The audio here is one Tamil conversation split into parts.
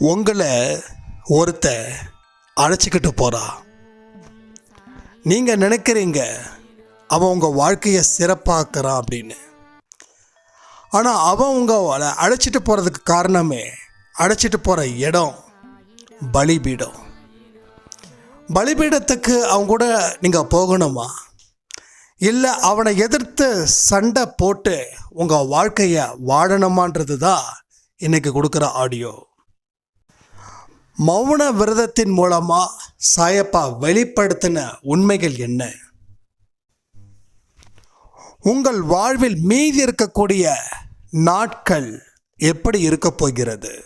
உங்களை ஒருத்த அழைச்சிக்கிட்டு போகிறா நீங்கள் நினைக்கிறீங்க அவன் உங்கள் வாழ்க்கையை சிறப்பாக்குறான் அப்படின்னு. ஆனால் அவன் உங்களை அழைச்சிட்டு போகிறதுக்கு காரணமே அழைச்சிட்டு போகிற இடம் பலிபீடம். பலிபீடத்துக்கு அவங்க கூட நீங்கள் போகணுமா? இல்லை அவனை எதிர்த்து சண்டை போட்டு உங்கள் வாழ்க்கையை வாழணுமான்றது தான் இன்றைக்கி கொடுக்குற ஆடியோ மௌன விரதத்தின் மூலமாக சாயப்பா வெளிப்படுத்தின உண்மைகள் என்ன? உங்கள் வாழ்வில் மீதி இருக்கக்கூடிய நாட்கள் எப்படி இருக்க போகிறது?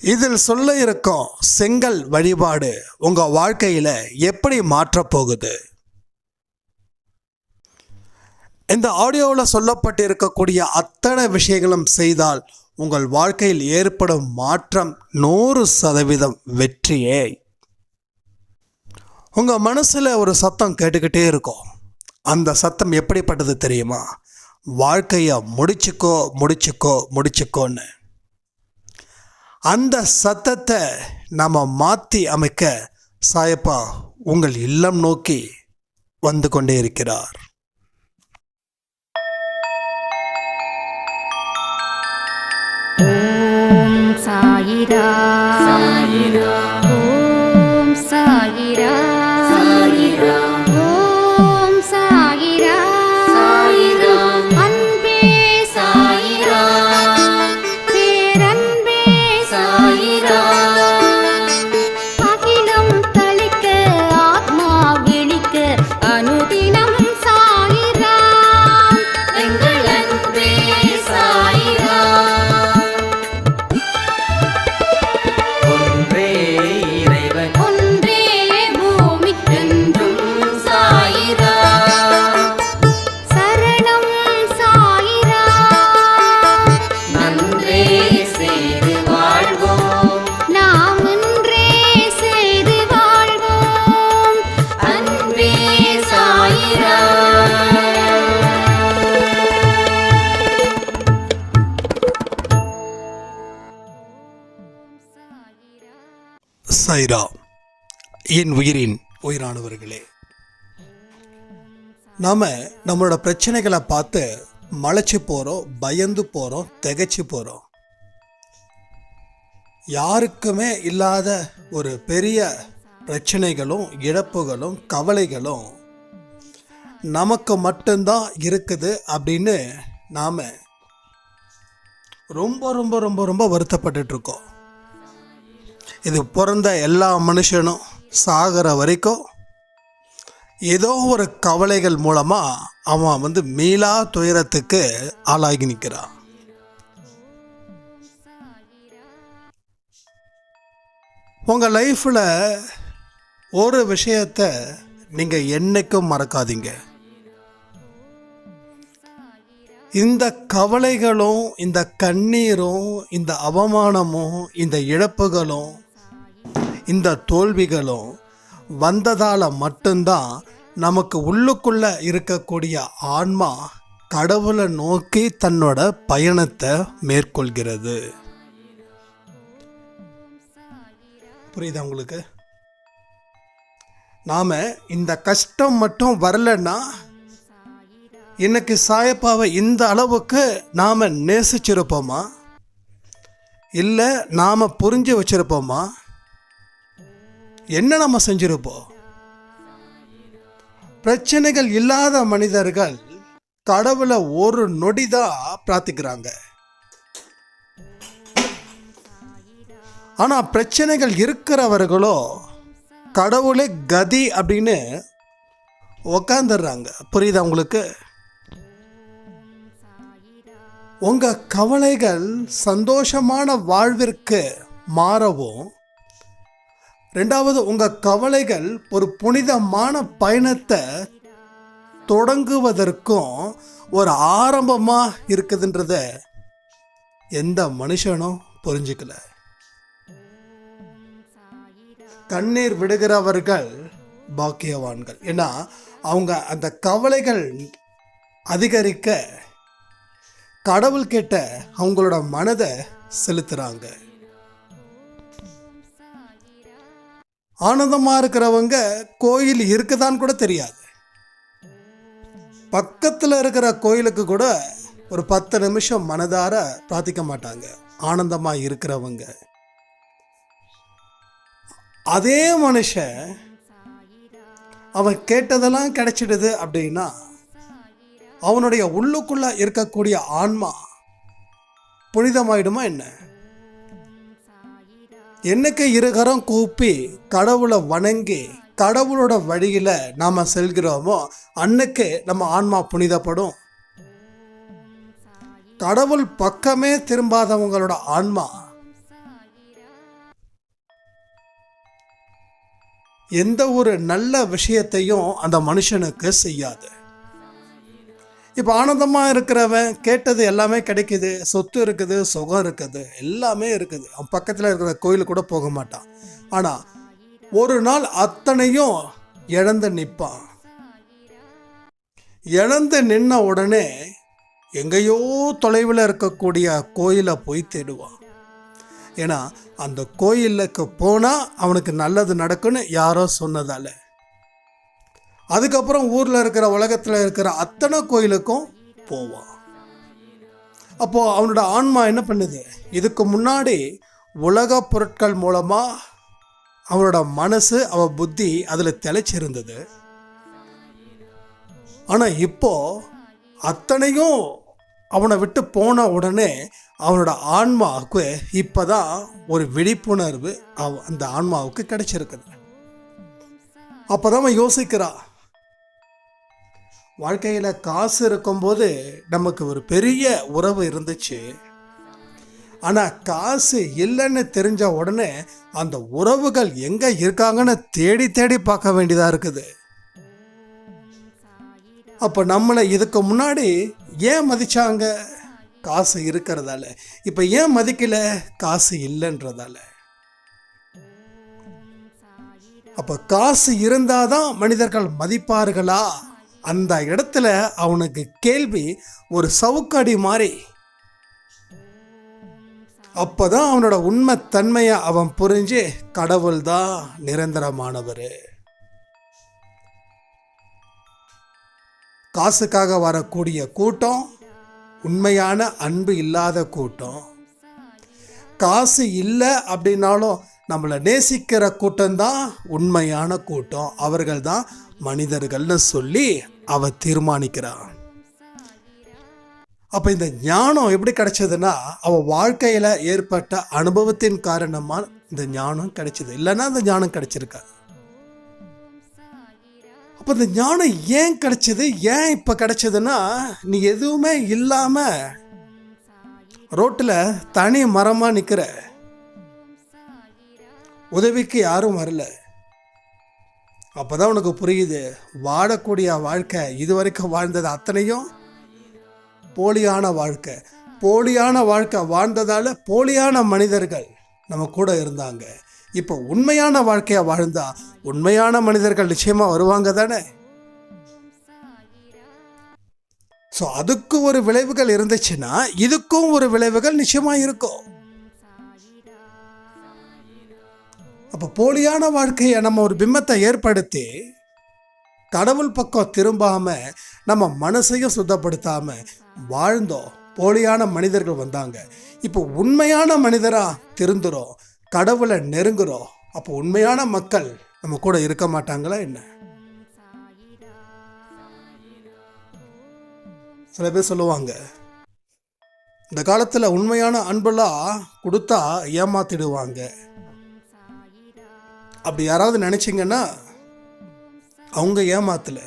இதில் சொல்ல இருக்கும் செங்கல் வழிபாடு உங்கள் வாழ்க்கையில் எப்படி மாற்றப் போகுது? இந்த ஆடியோவில் சொல்லப்பட்டிருக்கக்கூடிய அத்தனை விஷயங்களும் செய்தால் உங்கள் வாழ்க்கையில் ஏற்படும் மாற்றம் நூறு சதவீதம் வெற்றியே. உங்கள் மனசில் ஒரு சத்தம் கேட்டுக்கிட்டே இருக்கும். அந்த சத்தம் எப்படிப்பட்டது தெரியுமா? வாழ்க்கையை முடிச்சுக்கோ முடிச்சுக்கோ முடிச்சுக்கோன்னு. அந்த சத்தத்தை நாம் மாற்றி அமைக்க சாயப்பா உங்கள் இல்லம் நோக்கி வந்து கொண்டே இருக்கிறார். சாயிரா என் உயிரின் உயிரானவர்களே. நாம் நம்மளோட பிரச்சனைகளை பார்த்து மலைச்சு போகிறோம் பயந்து போகிறோம் திகைச்சு போகிறோம் யாருக்குமே இல்லாத ஒரு பெரிய பிரச்சனைகளும் இழப்புகளும் கவலைகளும் நமக்கு மட்டும்தான் இருக்குது அப்படின்னு நாம் ரொம்ப ரொம்ப ரொம்ப ரொம்ப வருத்தப்பட்டுட்டு இருக்கோம். இது பிறந்த எல்லா மனுஷனும் சாகிற வரைக்கும் ஏதோ ஒரு கவலைகள் மூலமாக அவன் வந்து மீளா துயரத்துக்கு ஆளாகி நிற்கிறான். உங்கள் லைஃப்பில் ஒரு விஷயத்தை நீங்கள் என்னைக்கும் மறக்காதீங்க. இந்த கவலைகளும் இந்த கண்ணீரும் இந்த அவமானமும் இந்த இழப்புகளும் இந்த தோல்விகளும் வந்ததால் மட்டும்தான் நமக்கு உள்ளுக்குள்ளே இருக்கக்கூடிய ஆன்மா கடவுளை நோக்கி தன்னோட பயணத்தை மேற்கொள்கிறது. புரியுதா உங்களுக்கு? நாம் இந்த கஷ்டம் மட்டும் வரலன்னா இன்னைக்கு சாயப்பாவை இந்த அளவுக்கு நாம் நேசிச்சிருப்போமா? இல்லை நாம் புரிஞ்சு வச்சிருப்போமா? என்ன நம்ம செஞ்சிருப்போம்? பிரச்சனைகள் இல்லாத மனிதர்கள் கடவுளை ஒரு நொடிதான் பிரார்த்திக்கிறாங்க. ஆனால் பிரச்சனைகள் இருக்கிறவர்களோ கடவுளே கதி அப்படின்னு உக்காந்துடுறாங்க. புரியுதா உங்களுக்கு? உங்க கவலைகள் சந்தோஷமான வாழ்விற்கு மாறவும் ரெண்டாவது உங்கள் கவலைகள் ஒரு புனிதமான பயணத்தை தொடங்குவதற்கும் ஒரு ஆரம்பமாக இருக்குதுன்றத எந்த மனுஷனும் புரிஞ்சுக்கல. கண்ணீர் விடுகிறவர்கள் பாக்கியவான்கள். ஏன்னா அவங்க அந்த கவலைகள் அதிகரிக்க கடவுள் கேட்ட அவங்களோட மனதை செலுத்துகிறாங்க ஆனந்தமாக இருக்கிறவங்க கோயில் இருக்குதான்னு கூட தெரியாது. பக்கத்தில் இருக்கிற கோயிலுக்கு கூட ஒரு பத்து நிமிஷம் மனதார பிரார்த்திக்க மாட்டாங்க. ஆனந்தமாக இருக்கிறவங்க. அதே மனுஷன் அவன் கேட்டதெல்லாம் கிடைச்சிடுது அப்படின்னா அவனுடைய உள்ளுக்குள்ளே இருக்கக்கூடிய ஆன்மா புனிதமாயிடுமா என்ன? என்னைக்கு இருகரம் கூப்பி கடவுளை வணங்கி கடவுளோட வழியில் நாம் செல்கிறோமோ அன்னைக்கு நம்ம ஆன்மா புனிதப்படும். கடவுள் பக்கமே திரும்பாதவங்களோட ஆன்மா. எந்த ஒரு நல்ல விஷயத்தையும் அந்த மனுஷனுக்கு செய்யாது. இப்போ ஆனந்தமாக இருக்கிறவன் கேட்டது எல்லாமே கிடைக்குது. சொத்து இருக்குது சுகம் இருக்குது எல்லாமே இருக்குது. அவன் பக்கத்தில் இருக்கிற கோயிலுக்கு கூட போக மாட்டான். ஆனால் ஒரு நாள் அத்தனையும் இழந்து நிற்பான் இழந்து நின்ன உடனே எங்கேயோ தொலைவில் இருக்கக்கூடிய கோயிலை போய் தேடுவான். ஏன்னா அந்த கோயிலுக்கு போனால் அவனுக்கு நல்லது நடக்குன்னு யாரோ சொன்னதால். அதுக்கப்புறம் ஊரில் இருக்கிற உலகத்தில் இருக்கிற அத்தனை கோயிலுக்கும் போவான் அப்போது அவனோட ஆன்மா என்ன பண்ணுது? இதுக்கு முன்னாடி உலக பொருட்கள் மூலமாக அவனோட மனசு அவன் புத்தி அதில் தெளிச்சிருந்தது. ஆனால் இப்போ அத்தனையும் அவனை விட்டு போன உடனே அவனோட ஆன்மாவுக்கு இப்போ தான் ஒரு விழிப்புணர்வு அவ அந்த ஆன்மாவுக்கு கிடைச்சிருக்குது. அப்போதான் அவன் யோசிக்கிறான் வாழ்க்கையில் காசு இருக்கும்போது நமக்கு ஒரு பெரிய உறவு இருந்துச்சு. ஆனால் காசு இல்லைன்னு தெரிஞ்ச உடனே அந்த உறவுகள் எங்கே இருக்காங்கன்னு தேடி தேடி பார்க்க வேண்டியதாக இருக்குது. அப்போ நம்மளை இதுக்கு முன்னாடி ஏன் மதித்தாங்க காசு இருக்கிறதால. இப்போ ஏன் மதிக்கல? காசு இல்லைன்றதால. அப்போ காசு இருந்தாதான் மனிதர்கள் மதிப்பார்களா? அந்த இடத்துல அவனுக்கு கேள்வி ஒரு சவுக்கடி மாதிரி. அப்பதான் அவனோட உண்மை தன்மையை அவன் புரிஞ்சு கடவுள் தான் நிரந்தரமானவர். காசுக்காக வரக்கூடிய கூட்டம் உண்மையான அன்பு இல்லாத கூட்டம். காசு இல்லை அப்படின்னாலும் நம்மளை நேசிக்கிற கூட்டம்தான் உண்மையான கூட்டம். அவர்கள் தான் மனிதர்கள்னு சொல்லி அவ தீர்மானிக்கிறான் அப்போ இந்த ஞானம் எப்படி கிடைச்சதுன்னா அவள் வாழ்க்கையில் ஏற்பட்ட அனுபவத்தின் காரணமாக இந்த ஞானம் கிடைச்சது. இல்லைன்னா அந்த ஞானம் கிடைச்சிருக்காது அப்போ இந்த ஞானம் ஏன் கிடைச்சது? ஏன் இப்போ கிடைச்சதுன்னா நீ எதுவுமே இல்லாமல் ரோட்டில் தனி மரமாக நிற்கிற உதவிக்கு யாரும் வரல. அப்போதான் உனக்கு புரியுது. வாழக்கூடிய வாழ்க்கை இது வரைக்கும் வாழ்ந்தது அத்தனையும் போலியான வாழ்க்கை. போலியான வாழ்க்கை வாழ்ந்ததால் போலியான மனிதர்கள் நம்ம கூட இருந்தாங்க. இப்போ உண்மையான வாழ்க்கையை வாழ்ந்தா உண்மையான மனிதர்கள் நிச்சயமாக வருவாங்க தானே? ஸோ அதுக்கு ஒரு விளைவுகள் இருந்துச்சுன்னா இதுக்கும் ஒரு விளைவுகள் நிச்சயமாக இருக்கும். அப்போ போலியான வாழ்க்கையை நம்ம ஒரு பிம்பத்தை ஏற்படுத்தி கடவுள் பக்கம் திரும்பாமல் நம்ம மனசையும் சுத்தப்படுத்தாமல் வாழ்ந்தோம் போலியான மனிதர்கள் வந்தாங்க. இப்போ உண்மையான மனிதராக திருந்துறோம் கடவுளை நெருங்குறோம் அப்போ உண்மையான மக்கள் நம்ம கூட இருக்க மாட்டாங்களா என்ன? சில பேர் சொல்லுவாங்க இந்த காலத்தில் உண்மையான அன்பெல்லாம் கொடுத்தா ஏமாத்திடுவாங்க. அப்படி யாராவது நினச்சிங்கன்னா அவங்க ஏமாத்தலை.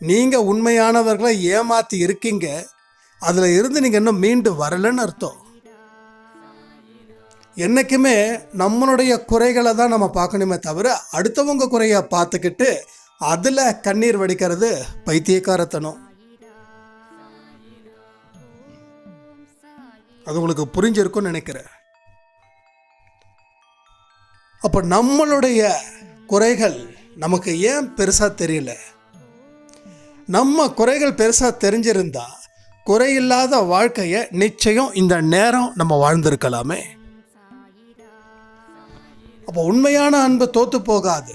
நீங்கள் உண்மையானவர்களை ஏமாத்தி இருக்கீங்க. அதில் இருந்து நீங்கள் இன்னும் மீண்டு வரலன்னு அர்த்தம். என்றைக்குமே நம்மளுடைய குறைகளை தான் நம்ம பார்க்கணுமே தவிர அடுத்தவங்க குறையை பார்த்துக்கிட்டு அதில் கண்ணீர் வடிக்கிறது பைத்தியக்காரத்தனம். அது உங்களுக்கு புரிஞ்சிருக்கும்னு நினைக்கிறேன். அப்போ நம்மளுடைய குறைகள் நமக்கு ஏன் பெருசாக தெரியல? நம்ம குறைகள் பெருசாக தெரிஞ்சிருந்தா குறையில்லாத வாழ்க்கையை நிச்சயம் இந்த நேரம் நம்ம வாழ்ந்திருக்கலாமே. அப்போ உண்மையான அன்பு தோற்று போகாது.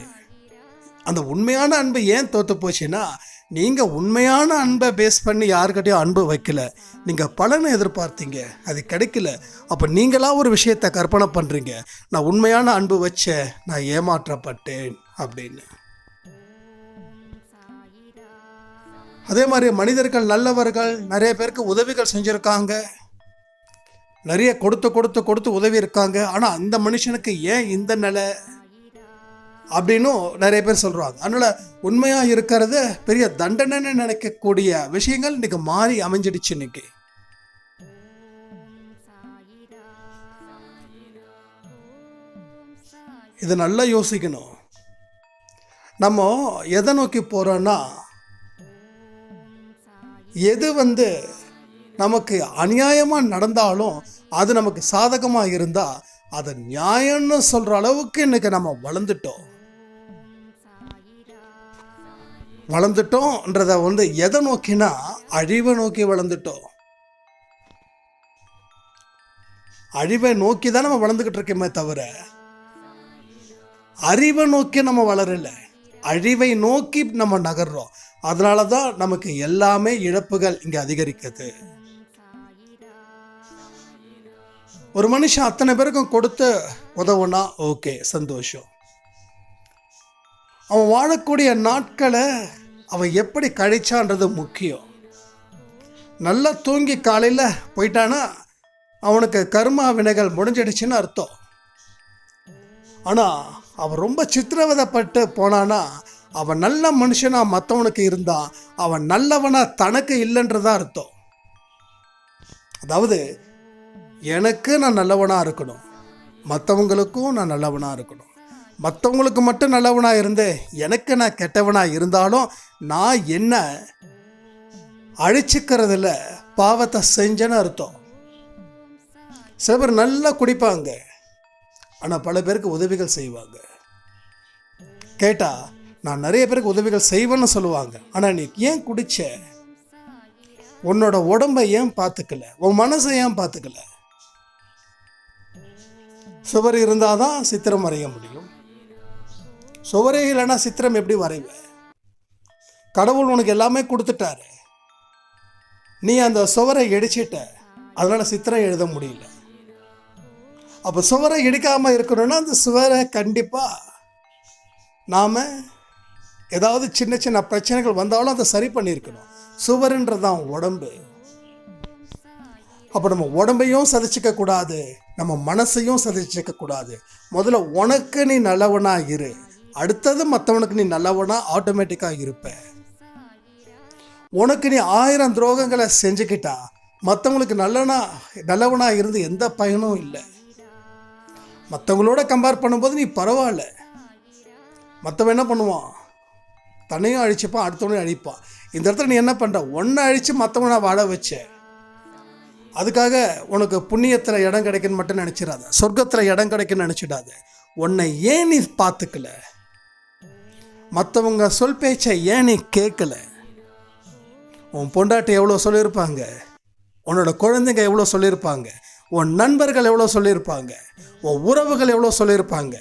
அந்த உண்மையான அன்பு ஏன் தோற்று போச்சுன்னா நீங்கள் உண்மையான அன்பை பேஸ் பண்ணி யாருக்கிட்டையும் அன்பு வைக்கல. நீங்கள் பலனை எதிர்பார்த்தீங்க. அது கிடைக்கல. அப்போ நீங்களாக ஒரு விஷயத்தை கற்பனை பண்ணுறீங்க நான் உண்மையான அன்பு வச்சேன். நான் ஏமாற்றப்பட்டேன். அப்படின்னு. அதே மாதிரி மனிதர்கள் நல்லவர்கள் நிறைய பேருக்கு உதவிகள் செஞ்சுருக்காங்க. நிறைய கொடுத்து கொடுத்து கொடுத்து உதவி இருக்காங்க. ஆனால் அந்த மனுஷனுக்கு ஏன் இந்த நிலை? அப்படின்னும் நிறைய பேர் சொல்கிறாங்க அதனால் உண்மையாக இருக்கிறது பெரிய தண்டனைன்னு நினைக்கக்கூடிய விஷயங்கள் இன்றைக்கி மாறி அமைஞ்சிடுச்சு இன்னைக்கு. இதை நல்லா யோசிக்கணும். நம்ம எதை நோக்கி போகிறோன்னா எது வந்து நமக்கு அநியாயமாக நடந்தாலும் அது நமக்கு சாதகமாக இருந்தால் அதை நியாயம்னு சொல்கிற அளவுக்கு இன்னைக்கு நம்ம வளர்ந்துட்டோம். வளர்ந்துட்டோன்றத வந்து எதை நோக்கினா அழிவை நோக்கி வளர்ந்துட்டோம். அழிவை நோக்கி தான் நம்ம வளர்ந்துக்கிட்டு இருக்கோமே தவிர அறிவை நோக்கி நம்ம வளரலை. அழிவை நோக்கி நம்ம நகர்றோம். அதனால தான் நமக்கு எல்லாமே இழப்புகள் இங்கே அதிகரிக்குது. ஒரு மனுஷன் அத்தனை பேருக்கும் கொடுத்து உதவுனா ஓகே சந்தோஷம். அவன் வாழக்கூடிய நாட்களை அவன் எப்படி கழிச்சான்றது முக்கியம். நல்லா தூங்கி காலையில் போயிட்டானா அவனுக்கு கர்மா வினைகள் முடிஞ்சிடுச்சுன்னு அர்த்தம். ஆனால் அவன் ரொம்ப சித்திரவதைப்பட்டு போனானா அவன் நல்ல மனுஷனாக மற்றவனுக்கு இருந்தான் அவன் நல்லவனாக தனக்கு இல்லைன்றதா அர்த்தம். அதாவது எனக்கு நான் நல்லவனாக இருக்கணும் மற்றவங்களுக்கும் நான் நல்லவனாக இருக்கணும். மற்றவங்களுக்கு மட்டும் நல்லவனாக இருந்தேன் எனக்கு நான் கெட்டவனாக இருந்தாலும் நான் என்ன அழிச்சிக்கிறதுல பாவத்தை செஞ்சேன்னு அர்த்தம். சில பேர் நல்லா குடிப்பாங்க. ஆனால் பல பேருக்கு உதவிகள் செய்வாங்க. கேட்டால் நான் நிறைய பேருக்கு உதவிகள் செய்வேன்னு சொல்லுவாங்க. ஆனால் நீ ஏன் குடிச்ச? உன்னோட உடம்பை ஏன் பார்த்துக்கல உன் மனசை ஏன் பார்த்துக்கல சுவர் இருந்தால் தான் சித்திரம் வரைய முடியும். சுவரே இல்லைன்னா சித்திரம் எப்படி வரைவேன் கடவுள் உனக்கு எல்லாமே கொடுத்துட்டாரு. நீ அந்த சுவரை இடிச்சிட்ட அதனால சித்திரம் எழுத முடியல. அப்போ சுவரை இடிக்காமல் இருக்கணும்னா அந்த சுவரை கண்டிப்பாக நாம் ஏதாவது சின்ன சின்ன பிரச்சனைகள் வந்தாலும் அதை சரி பண்ணியிருக்கணும். சுவருன்றது தான் உடம்பு. அப்போ நம்ம உடம்பையும் சதிச்சிக்க கூடாது நம்ம மனசையும் சதிச்சிக்க கூடாது. முதல்ல உனக்கு நீ நல்லவனாக இரு. அடுத்தது மற்றவனுக்கு நீ நல்லவனா ஆட்டோமேட்டிக்காக இருப்ப. உனக்கு நீ ஆயிரம் துரோகங்களை செஞ்சுக்கிட்டா மற்றவங்களுக்கு நல்லவனா நல்லவனாக இருந்து எந்த பயனும் இல்லை. மற்றவங்களோட கம்பேர் பண்ணும்போது நீ பரவாயில்ல. மற்றவன் என்ன பண்ணுவான்? தன்னையும் அழிச்சுப்பான் அடுத்தவனையும் அழிப்பான். இந்த இடத்துல நீ என்ன பண்ணுற ஒன்றை அழித்து மற்றவனை வாழ வச்ச. அதுக்காக உனக்கு புண்ணியத்தில் இடம் கிடைக்குன்னு மட்டும் நினச்சிடாத. சொர்க்கத்தில் இடம் கிடைக்குன்னு நினச்சிடாத. உன்னை ஏன் நீ பார்த்துக்கல? மற்றவங்க சொல் பேச்சை ஏன் நீ கேட்கல? உன் பொண்டாட்டி எவ்வளோ சொல்லியிருப்பாங்க? உன்னோட குழந்தைங்க எவ்வளோ சொல்லியிருப்பாங்க? உன் நண்பர்கள் எவ்வளோ சொல்லியிருப்பாங்க? உன் உறவுகள் எவ்வளோ சொல்லியிருப்பாங்க?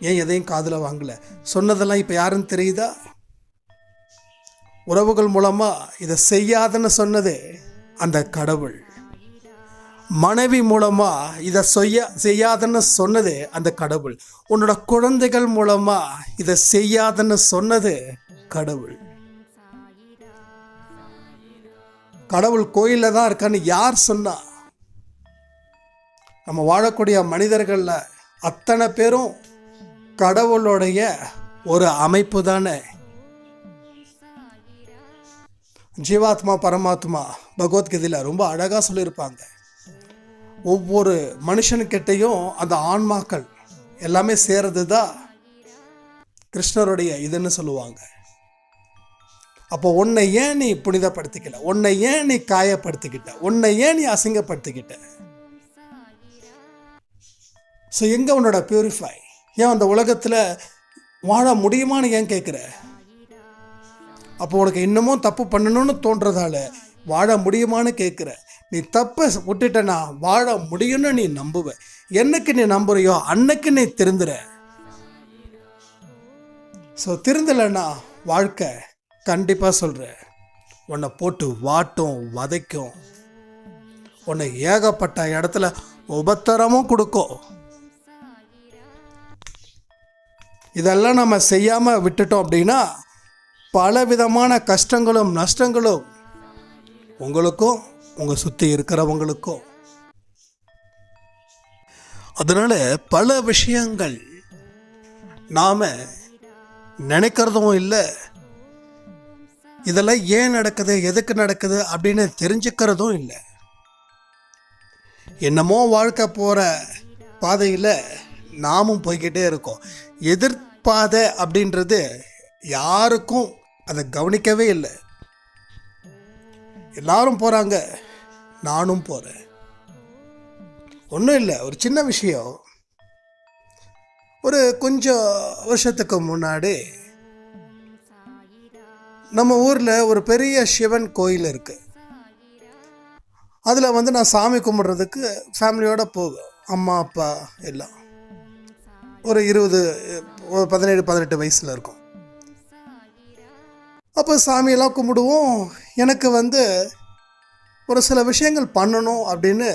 ஏன் எதையும் காதில் வாங்கலை? சொன்னதெல்லாம் இப்போ யாருன்னு தெரியுதா? உறவுகள் மூலமாக இதை செய்யாதுன்னு சொன்னது அந்த கடவுள். மனைவி மூலமாக இதை செய்ய செய்யாதன்னு சொன்னது அந்த கடவுள். உன்னோட குழந்தைகள் மூலமாக இதை செய்யாதன்னு சொன்னது கடவுள். கடவுள் கோயிலில் தான் இருக்கான்னு யார் சொன்னா? நம்ம வாழக்கூடிய மனிதர்களில் அத்தனை பேரும் கடவுளுடைய ஒரு அமைப்பு தானே. ஜீவாத்மா பரமாத்மா பகவத்கீதையில் ரொம்ப அழகாக சொல்லியிருப்பாங்க. ஒவ்வொரு மனுஷனுக்கிட்டையும் அந்த ஆன்மாக்கள் எல்லாமே சேர்றது தான் கிருஷ்ணருடைய இதுன்னு சொல்லுவாங்க. அப்போ உன்னை ஏன் நீ புனிதப்படுத்திக்கல உன்னை ஏன் நீ காயப்படுத்திக்கிட்ட? உன்னை ஏன் நீ அசிங்கப்படுத்திக்கிட்ட? ஸோ எங்கே உன்னோட பியூரிஃபை ஏன் அந்த உலகத்தில் வாழ முடியுமான்னு ஏன் கேட்குற அப்போ உனக்கு இன்னமும் தப்பு பண்ணணும்னு தோன்றதால வாழ முடியுமான்னு கேட்குற நீ தப்பை விட்டுட்டனா வாழ முடியும்னு நீ நம்புவ. என்னைக்கு நீ நம்புறியோ அன்னைக்கு நீ திருந்துற. ஸோ திருந்தலைன்னா வாழ்க்கை கண்டிப்பாக சொல்கிறேன் உன்னை போட்டு வாட்டும் வதைக்கும். உன்னை ஏகப்பட்ட இடத்துல உபத்தரமும் கொடுக்கும். இதெல்லாம் நம்ம செய்யாமல் விட்டுட்டோம் அப்படின்னா பல விதமான கஷ்டங்களும் நஷ்டங்களும் உங்களுக்கும் உங்கள் சுற்றி இருக்கிறவங்களுக்கும் அதனால் பல விஷயங்கள் நாம் நினைக்கிறதும் இல்லை. இதெல்லாம் ஏன் நடக்குது எதுக்கு நடக்குது அப்படின்னு தெரிஞ்சுக்கிறதும் இல்லை. என்னமோ வாழ்க்கை போகிற பாதையில் நாமும் போய்கிட்டே இருக்கோம். எதிர்பாதை அப்படின்றது யாருக்கும் அதை கவனிக்கவே இல்லை. எல்லாரும் போகிறாங்க நானும் போகிறேன் ஒன்றும் இல்லை ஒரு சின்ன விஷயம். ஒரு கொஞ்சம் வருஷத்துக்கு முன்னாடி நம்ம ஊரில் ஒரு பெரிய சிவன் கோயில் இருக்குது அதில் வந்து நான் சாமி கும்பிட்றதுக்கு ஃபேமிலியோடு போவேன். அம்மா அப்பா எல்லாம். ஒரு இருபது ஒரு பதினேழு பதினெட்டு வயசில் இருக்கும். அப்போ சாமியெல்லாம் கும்பிடுவோம். எனக்கு வந்து ஒரு சில விஷயங்கள் பண்ணணும் அப்படின்னு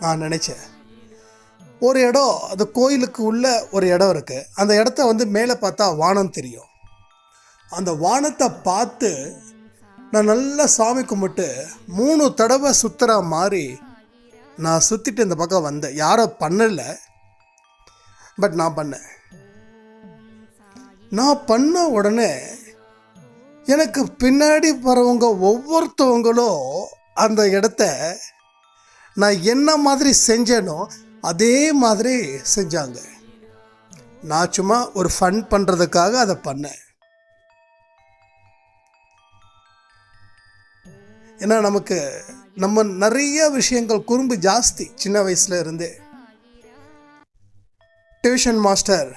நான் நினச்சேன். ஒரு இடம் அந்த கோயிலுக்கு உள்ள ஒரு இடம் இருக்குது அந்த இடத்த வந்து மேலே பார்த்தா வானம் தெரியும். அந்த வானத்தை பார்த்து நான் நல்லா சாமி கும்பிட்டு மூணு தடவை சுற்றுற மாதிரி நான் சுற்றிட்டு இந்த பக்கம் வந்தேன். யாரும் பண்ணலை பட் நான் பண்ணேன். நான் பண்ண உடனே எனக்கு பின்னாடி வரவங்க ஒவ்வொருத்தவங்களும் அந்த இடத்த நான் என்ன மாதிரி செஞ்சேனோ அதே மாதிரி செஞ்சாங்க. நான் சும்மா ஒரு ஃபன் பண்ணுறதுக்காக அதை பண்ணேன். ஏன்னா நமக்கு நம்ம நிறைய விஷயங்கள் குறும்பு ஜாஸ்தி சின்ன வயசில் இருந்தே. டியூஷன் மாஸ்டர்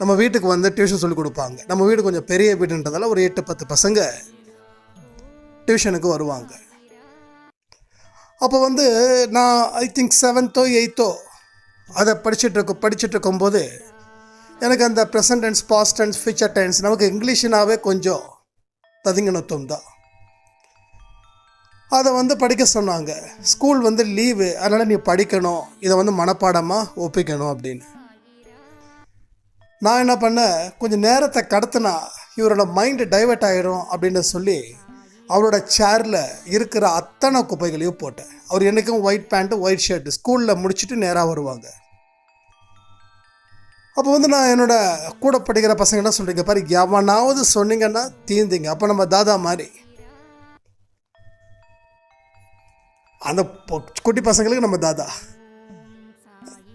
நம்ம வீட்டுக்கு வந்து டியூஷன் சொல்லி கொடுப்பாங்க. நம்ம வீடு கொஞ்சம் பெரிய வீடுன்றதால ஒரு எட்டு பத்து பசங்க. டியூஷனுக்கு வருவாங்க. அப்போ வந்து நான் ஐ திங்க் செவன்த்தோ எயித்தோ அதை படிச்சுட்டு இருக்க படிச்சுட்டு இருக்கும்போது எனக்கு அந்த present tense past tense future tense நமக்கு இங்கிலீஷ்னாவே கொஞ்சம் ததுங்கினத்துவம் தான். அதை வந்து படிக்க சொன்னாங்க. ஸ்கூல் வந்து லீவு அதனால் நீ படிக்கணும். இதை வந்து மனப்பாடமாக ஒப்பிக்கணும் அப்படின்னு. நான் என்ன பண்ணேன் கொஞ்சம் நேரத்தை கடத்தினா இவரோட மைண்டு டைவர்ட் ஆகிடும் அப்படின்னு சொல்லி அவரோட சேரில் இருக்கிற அத்தனை குப்பைகளையும் போட்டேன். அவர் என்றைக்கும் ஒயிட் பேண்ட்டு ஒயிட் ஷர்ட்டு ஸ்கூலில் முடிச்சுட்டு நேராக வருவாங்க. அப்போ வந்து நான் என்னோடய கூட படிக்கிற பசங்க என்ன சொல்கிறீங்க பாரு எவனாவது சொன்னீங்கன்னா தீர்ந்தீங்க அப்போ நம்ம தாதா மாதிரி. அந்த பொ- குட்டி பசங்களுக்கு நம்ம தாதா.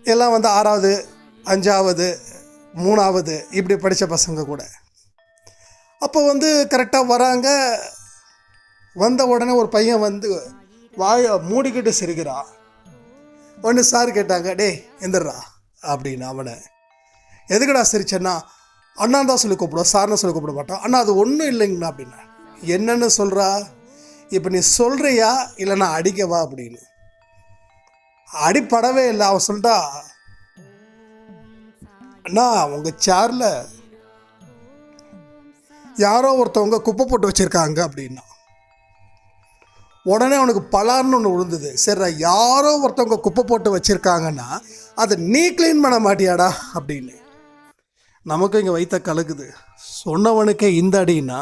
எல்லாம் வந்து ஆறாவது அஞ்சாவது மூணாவது இப்படி படித்த பசங்க கூட. அப்போ வந்து கரெக்டாக வராங்க. வந்த உடனே ஒரு பையன் வந்து வாய மூடிக்கிட்டு சிரிக்கிறான் ஒன்று சார் கேட்டாங்க டேய் எந்திரா அப்படின்னு அவனை. எதுக்குடா சிரிச்சேன்னா அண்ணா தான் சொல்லி கூப்பிடுவோம் சார்னு சொல்லி கூப்பிட மாட்டோம் அண்ணா அது ஒன்றும் இல்லைங்கண்ணா அப்படின்னா. என்னென்னு சொல்கிறா இப்போ நீ சொல்கிறியா இல்லை நான் அடிக்கவா அப்படின்னு. அடிப்படவே இல்லை அவன் சொல்லிட்டா அண்ணா உங்கள் சேரில் யாரோ ஒருத்தவங்க குப்பை போட்டு வச்சுருக்காங்க அப்படின்னா. உடனே அவனுக்கு பலார்னு ஒன்று விழுந்தது. சரி யாரோ ஒருத்தவங்க குப்பை போட்டு வச்சுருக்காங்கன்னா அதை நீ க்ளீன் பண்ண மாட்டியாடா அப்படின்னு. நமக்கு இங்கே வைத்த கலக்குது. சொன்னவனுக்கு இந்த அடின்னா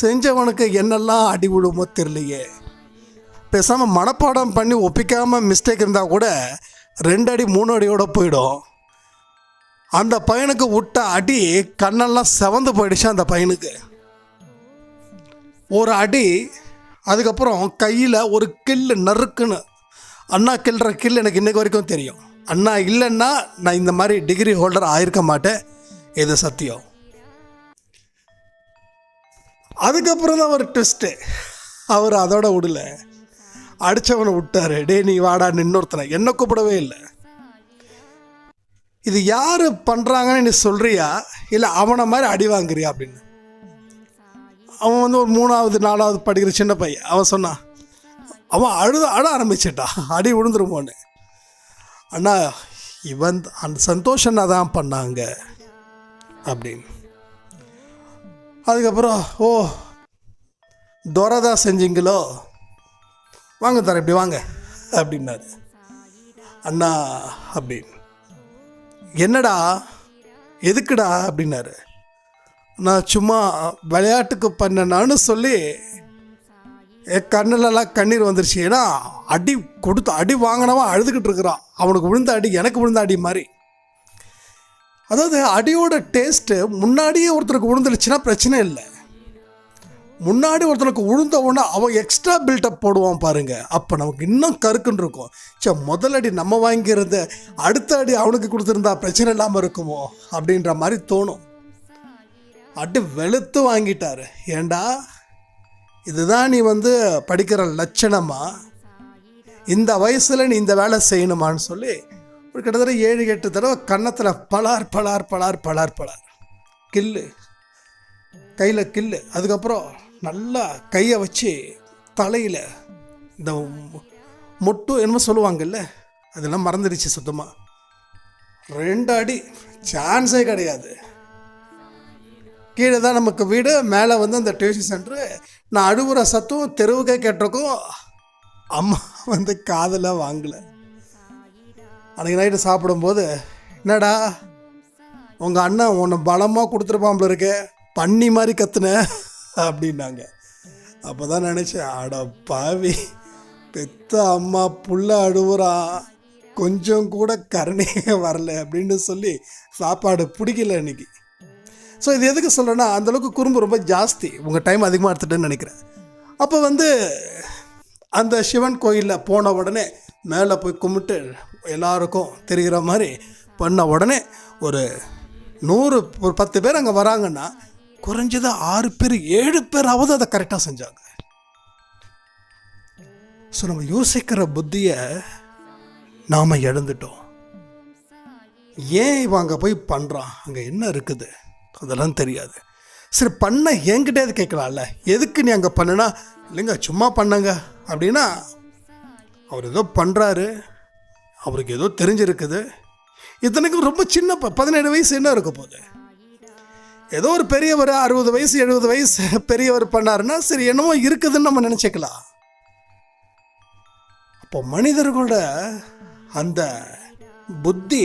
செஞ்சவனுக்கு என்னெல்லாம் அடி விழுமோ தெரியலையே. பேசாமல் மனப்பாடம் பண்ணி ஒப்பிக்காமல் மிஸ்டேக் இருந்தால் கூட ரெண்டு அடி மூணு அடியோட போயிடும். அந்த பையனுக்கு விட்ட அடி கண்ணெல்லாம் செவந்து போயிடுச்சு அந்த பையனுக்கு. ஒரு அடி அதுக்கப்புறம் கையில் ஒரு கில்லு நறுக்குன்னு. அண்ணா கில்ற கில் எனக்கு இன்றைக்கு வரைக்கும் தெரியும். அண்ணா இல்லைன்னா நான் இந்த மாதிரி டிகிரி ஹோல்டர் ஆயிருக்க மாட்டேன். இது சத்தியம். அதுக்கப்புறம் தான் ஒரு ட்விஸ்ட்டு அவர் அதோட விடல. அடித்தவனை விட்டார். டே நீ வாடா இன்னொருத்தனை. என்ன கூப்பிடவே இல்லை. இது யார் பண்ணுறாங்கன்னு நீ சொல்கிறியா இல்லை அவனை மாதிரி அடி வாங்குறியா? அப்படின்னு. அவன் வந்து ஒரு மூணாவது நாலாவது படிக்கிற சின்ன பையன். அவன் சொன்னான் அவன் அழுத அழ ஆரம்பிச்சிட்டான். அடி விழுந்துருமோன்னு. அண்ணா இவன் அந்த சந்தோஷம்னா தான் பண்ணாங்க. அப்படின்னு. அதுக்கப்புறம் ஓ துரதா செஞ்சீங்களோ? வாங்க தர இப்படி வாங்க. அப்படின்னாரு. அண்ணா அப்படின்னு. என்னடா? எதுக்குடா? அப்படின்னாரு. நான் சும்மா விளையாட்டுக்கு பண்ணனான்னு சொல்லி என் கண்ணிலலாம் கண்ணீர் வந்துருச்சு. ஏன்னா அடி கொடுத்து அடி வாங்கினவன் அழுதுகிட்டு இருக்கிறான். அவனுக்கு விழுந்த அடி எனக்கு விழுந்த அடி மாதிரி. அதாவது அடியோட டேஸ்ட்டு முன்னாடியே ஒருத்தருக்கு விழுந்துருச்சுன்னா பிரச்சனை இல்லை. முன்னாடி ஒருத்தனுக்கு உழுந்த உடனே அவன் எக்ஸ்ட்ரா பில்டப் போடுவான் பாருங்க. அப்போ நமக்கு இன்னும் கருக்குன்னு இருக்கும். சே முதல் அடி நம்ம வாங்கியிருந்த அடுத்த அடி அவனுக்கு கொடுத்துருந்தா பிரச்சனை இல்லாமல் இருக்குமோ? அப்படின்ற மாதிரி தோணும். அட்டு வெளுத்து வாங்கிட்டார். ஏண்டா? இதுதான் நீ வந்து படிக்கிற லட்சணமா? இந்த வயசில் நீ இந்த வேலை செய்யணுமான்னு சொல்லி ஒரு கிட்டத்தட்ட ஏழு எட்டு தடவை கன்னத்தில் பலார் பலார் பலார் பலார் பலார். கில்லு. கையில் கில்லு. அதுக்கப்புறம் நல்லா கையை வச்சு தலையில் இந்த மொட்டு என்னமோ சொல்லுவாங்கல்ல அதெல்லாம் மறந்துடுச்சு சுத்தமாக ரெண்டு அடி. சான்ஸே கிடையாது. கீழே தான் நமக்கு வீடு மேலே வந்து அந்த டியூஷன் சென்டரு நான் அழுகுற சத்தம் தெருவுக்கே கேட்டிருக்கோம். அம்மா வந்து காதில் வாங்கலை. அன்றைக்கி நைட்டு சாப்பிடும்போது என்னடா உங்கள் அண்ணன் உன்னை பலமாக கொடுத்துருப்பாம்பல இருக்கே பண்ணி மாதிரி கத்துன அப்படின்னாங்க. அப்போ தான் நினச்சேன் அட பாவி பெத்த அம்மா புள்ள அழுவுறா கொஞ்சம் கூட கருணையே வரல அப்படின்னு சொல்லி சாப்பாடு பிடிக்கல இன்னைக்கு ஸோ இது எதுக்கு சொல்கிறேன்னா அந்தளவுக்கு குறும்பு ரொம்ப ஜாஸ்தி. உங்கள் டைம் அதிகமாக எடுத்துட்டேன்னு நினைக்கிறேன். அப்போ வந்து அந்த சிவன் கோயிலில் போன உடனே மேலே போய் கும்பிட்டு எல்லாருக்கும் தெரிகிற மாதிரி பண்ண உடனே ஒரு நூறு ஒரு பத்து பேர் அங்கே வராங்கன்னா குறைஞ்சது ஆறு பேர் ஏழு பேராவது அதை கரெக்டாக செஞ்சாங்க. ஸோ நம்ம யோசிக்கிற புத்தியை நாம் இழந்துட்டோம் ஏன் இவன் அங்கே போய் பண்ணுறான் அங்கே என்ன இருக்குது? அதெல்லாம் தெரியாது. சரி பண்ண என்கிட்டே கேட்கலாம்ல. எதுக்கு நீ அங்கே பண்ணுனா? இல்லைங்க சும்மா பண்ணங்க. அப்படின்னா அவர் ஏதோ பண்ணுறாரு அவருக்கு ஏதோ தெரிஞ்சிருக்குது. இத்தனைக்கும் ரொம்ப சின்ன பதினேழு வயசு என்ன இருக்க போகுது? ஏதோ ஒரு பெரியவர் அறுபது வயசு எழுபது வயசு பெரியவர் பண்ணாருன்னா சரி என்னமோ இருக்குதுன்னு நம்ம நினச்சிக்கலாம். அப்போ மனிதர்களோட அந்த புத்தி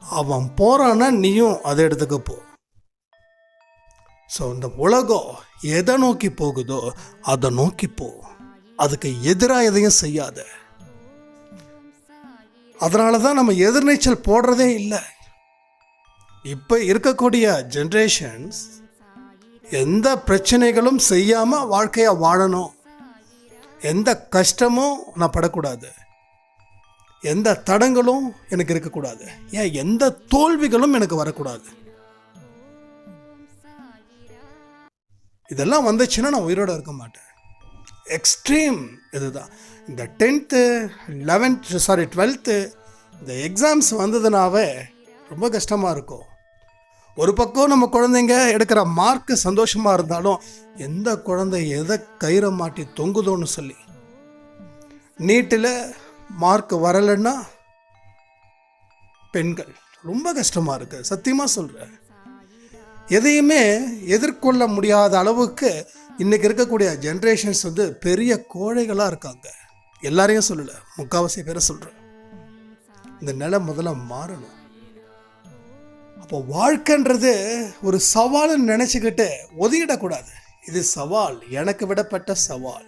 அவன் போகிறான்னா நீயும் அதை எடுத்துக்க போ. ஸோ இந்த உலகம் எதை நோக்கி போகுதோ அதை நோக்கி போ. அதுக்கு எதிராக எதையும் செய்யாத. அதனால தான் நம்ம எதிர்நீச்சல் போடுறதே இல்லை. இப்போ இருக்கக்கூடிய ஜென்ரேஷன்ஸ் எந்த பிரச்சனைகளும் செய்யாமல் வாழ்க்கையை வாழணும். எந்த கஷ்டமும் நான் படக்கூடாது. எந்த தடங்களும் எனக்கு இருக்கக்கூடாது. ஏன்? எந்த தோல்விகளும் எனக்கு வரக்கூடாது. இதெல்லாம் வந்துச்சுன்னா நான் உயிரோட இருக்க மாட்டேன். எக்ஸ்ட்ரீம் இதுதான். இந்த டென்த்து லெவன்த்து சாரி டுவெல்த்து இந்த எக்ஸாம்ஸ் வந்ததுனாவே ரொம்ப கஷ்டமாக இருக்கும். ஒரு பக்கம் நம்ம குழந்தைங்க எடுக்கிற மார்க்கு சந்தோஷமாக இருந்தாலும் எந்த குழந்தை எதை கயிறை மாட்டி தொங்குதோன்னு சொல்லி. நீட்டில் மார்க் வரலைன்னா பெண்கள். ரொம்ப கஷ்டமாக இருக்குது சத்தியமாக சொல்கிறேன் எதையுமே எதிர்கொள்ள முடியாத அளவுக்கு இன்றைக்கி இருக்கக்கூடிய ஜென்ரேஷன்ஸ் வந்து பெரிய கோழைகளாக இருக்காங்க. எல்லாரையும் சொல்லலை முக்காவாசி பேரை சொல்கிறேன் இந்த நிலை முதல்ல மாறணும். அப்போ வாழ்க்கைன்றது ஒரு சவால்னு நினச்சிக்கிட்டு ஒதுங்கிடக்கூடாது இது சவால் எனக்கு விடப்பட்ட சவால்.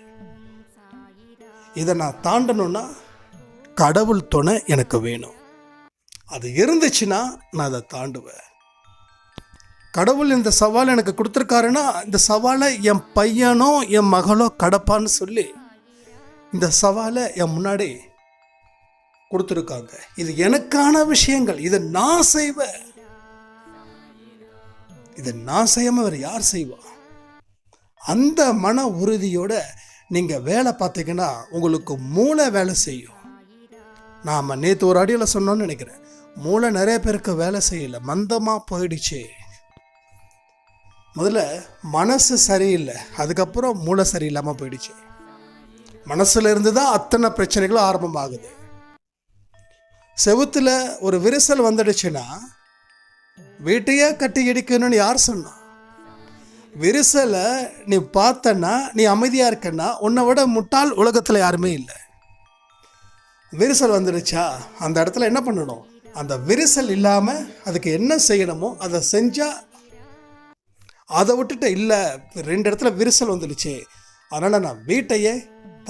இதை நான் தாண்டணும்னா கடவுள் துணை எனக்கு வேணும். அது இருந்துச்சுன்னா நான் அதை தாண்டுவேன். கடவுள் இந்த சவால் எனக்கு கொடுத்துருக்காருன்னா இந்த சவாலை என் பையனோ என் மகளோ கடப்பான்னு சொல்லி இந்த சவாலை என் முன்னாடி கொடுத்துருக்காங்க. இது எனக்கான விஷயங்கள். இதை நான் செய்வேன் இதை நான் செய்யாமல் வேறு யார் செய்வா? அந்த மன உறுதியோட நீங்கள் வேலை பார்த்தீங்கன்னா உங்களுக்கு மூளை வேலை செய்யும். நாம் நேற்று ஒரு அடியில் சொன்னோன்னு நினைக்கிறேன். மூளை நிறைய பேருக்கு வேலை செய்யலை. மந்தமாக போயிடுச்சு. முதல்ல மனசு சரியில்லை அதுக்கப்புறம் மூளை சரியில்லாமல் போயிடுச்சு. மனசில் இருந்து தான் அத்தனை பிரச்சனைகளும் ஆரம்பமாகுது. செவுத்துல ஒரு விரிசல் வந்துடுச்சுன்னா வீட்டையே கட்டி இடிக்கணும்னு யார் சொன்னா? விரிசலை நீ பார்த்தன்னா நீ அமைதியாக இருக்கன்னா உன்னை விட முட்டாள் உலகத்தில் யாருமே இல்லை. விரிசல் வந்துடுச்சா? அந்த இடத்துல என்ன பண்ணணும்? அந்த விரிசல் இல்லாமல் அதுக்கு என்ன செய்யணுமோ அதை செஞ்சால் அதை விட்டுட்டு இல்லை ரெண்டு இடத்துல விரிசல் வந்துடுச்சு. அதனால் நான் வீட்டையே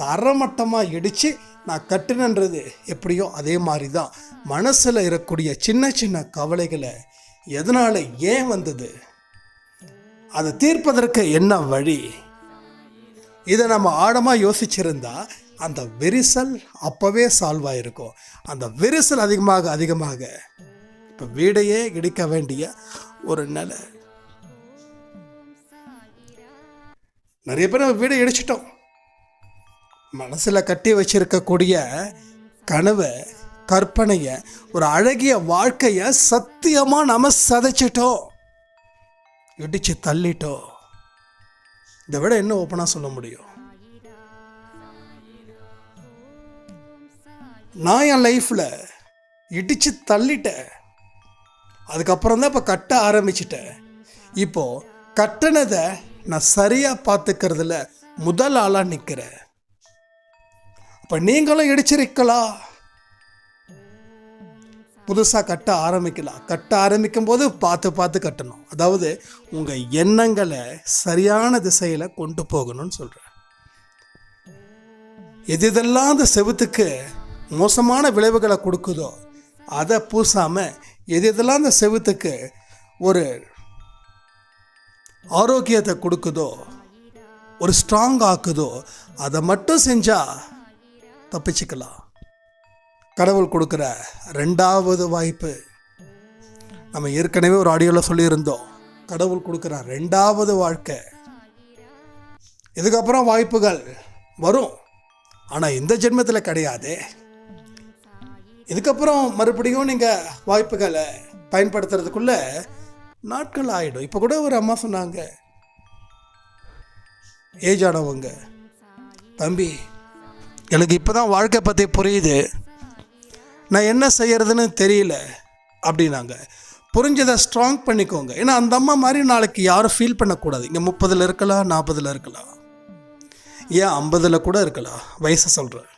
தரமட்டமாக இடித்து நான் கட்டுனன்றது எப்படியோ அதே மாதிரி தான் மனசில் இருக்கக்கூடிய சின்ன சின்ன கவலைகளை எதனால் ஏன் வந்தது? அதை தீர்ப்பதற்கு என்ன வழி? இதை நம்ம ஆழமாக யோசிச்சிருந்தா அந்த விரிசல் அப்போவே சால்வ் ஆகிருக்கும் அந்த விரிசல் அதிகமாக அதிகமாக இப்போ வீடையே இடிக்க வேண்டிய ஒரு நிலை. நிறைய பேர் நம்ம வீடை இடிச்சிட்டோம். மனசில் கட்டி வச்சிருக்கக்கூடிய கனவை கற்பனையை ஒரு அழகிய வாழ்க்கையை சத்தியமாக நம்ம சதைச்சிட்டோம். இடிச்சு தள்ளிட்டோம். இதை விட என்ன ஓப்பனாக சொல்ல முடியும்? நான் என் லைஃப்பில் இடித்து தள்ளிட்டேன். அதுக்கப்புறம் தான் இப்போ கட்ட ஆரம்பிச்சிட்டேன். இப்போது கட்டினதை நான் சரியாக பார்த்துக்கிறதுல முதல் ஆளாக நிற்கிறேன் அப்போ நீங்களும் இடிச்சிருக்கலாம் புதுசாக கட்ட ஆரம்பிக்கலாம் கட்ட ஆரம்பிக்கும் போது பார்த்து பார்த்து கட்டணும். அதாவது உங்கள் எண்ணங்களை சரியான திசையில் கொண்டு போகணும்னு சொல்கிறேன் எது இதெல்லாம் அந்த செவுத்துக்கு மோசமான விளைவுகளை கொடுக்குதோ அதை பூசாமல் எது இதெல்லாம் அந்த செவுத்துக்கு ஒரு ஆரோக்கியத்தை கொடுக்குதோ ஒரு ஸ்ட்ராங் ஆக்குதோ அதை மட்டும் செஞ்சால் தப்பிச்சுக்கலாம். கடவுள் கொடுக்குற ரெண்டாவது வாய்ப்பு. நம்ம ஏற்கனவே ஒரு ஆடியோவில் சொல்லியிருந்தோம். கடவுள் கொடுக்குற ரெண்டாவது வாழ்க்கை. இதுக்கப்புறம் வாய்ப்புகள் வரும். ஆனால் இந்த ஜென்மத்தில் கிடையாது. இதுக்கப்புறம் மறுபடியும் நீங்கள் வாய்ப்புகளை பயன்படுத்துறதுக்குள்ளே நாட்கள் ஆகிடும் இப்போ கூட ஒரு அம்மா சொன்னாங்க ஏஜ் ஆனவங்க தம்பி எனக்கு இப்போ தான் வாழ்க்கை பற்றி புரியுது. நான் என்ன செய்யறதுன்னு தெரியல அப்படின்னாங்க. புரிஞ்சதை ஸ்ட்ராங் பண்ணிக்கோங்க. ஏன்னா அந்த அம்மா மாதிரி நாளைக்கு யாரும் ஃபீல் பண்ணக்கூடாது. இங்கே முப்பதில் இருக்கலாம் நாற்பதில் இருக்கலாம். ஏன் ஐம்பதில் கூட இருக்கலாம்? வயசை சொல்கிறேன்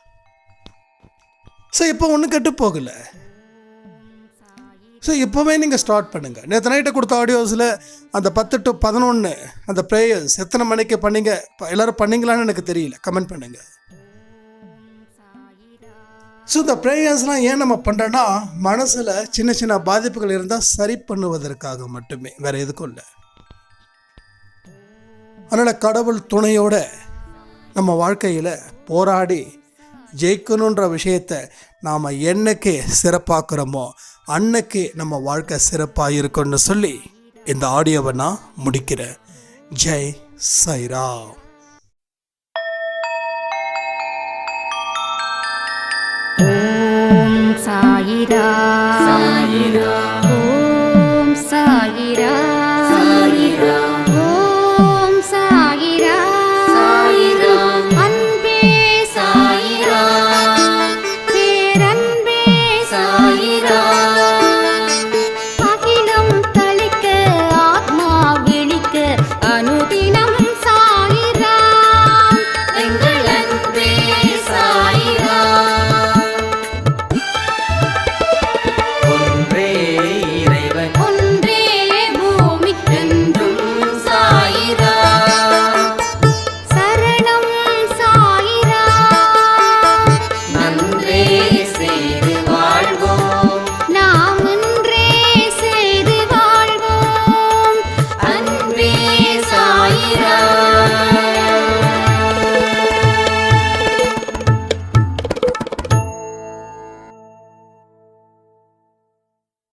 ஸோ இப்போ ஒன்றும் கெட்டு போகலை. ஸோ இப்போவே நீங்கள் ஸ்டார்ட் பண்ணுங்கள் நேற்று நைட்டு கொடுத்த ஆடியோஸில் அந்த பத்து டு பதினொன்று அந்த ப்ரேயர்ஸ் எத்தனை மணிக்கு பண்ணீங்க? எல்லோரும் பண்ணீங்களான்னு எனக்கு தெரியல. கமெண்ட் பண்ணுங்கள் ஸோ இந்த ப்ரேயர்ஸ்லாம் ஏன் நம்ம பண்ணுறோன்னா மனசில் சின்ன சின்ன பாதிப்புகள் இருந்தால் சரி பண்ணுவதற்காக மட்டுமே. வேறு எதுக்கும் இல்லை. அதனால் கடவுள் துணையோட நம்ம வாழ்க்கையில் போராடி ஜெயிக்கணுன்ற விஷயத்தை நாம் என்னைக்கு சிறப்பாக்குறோமோ அன்னைக்கு நம்ம வாழ்க்கை சிறப்பாக இருக்கும்னு சொல்லி இந்த ஆடியோவை நான் முடிக்கிறேன். ஜெய் சைரா ஓம் சாயிரா. சாயிரா. ஓம் சாயிரா. சாயிரா.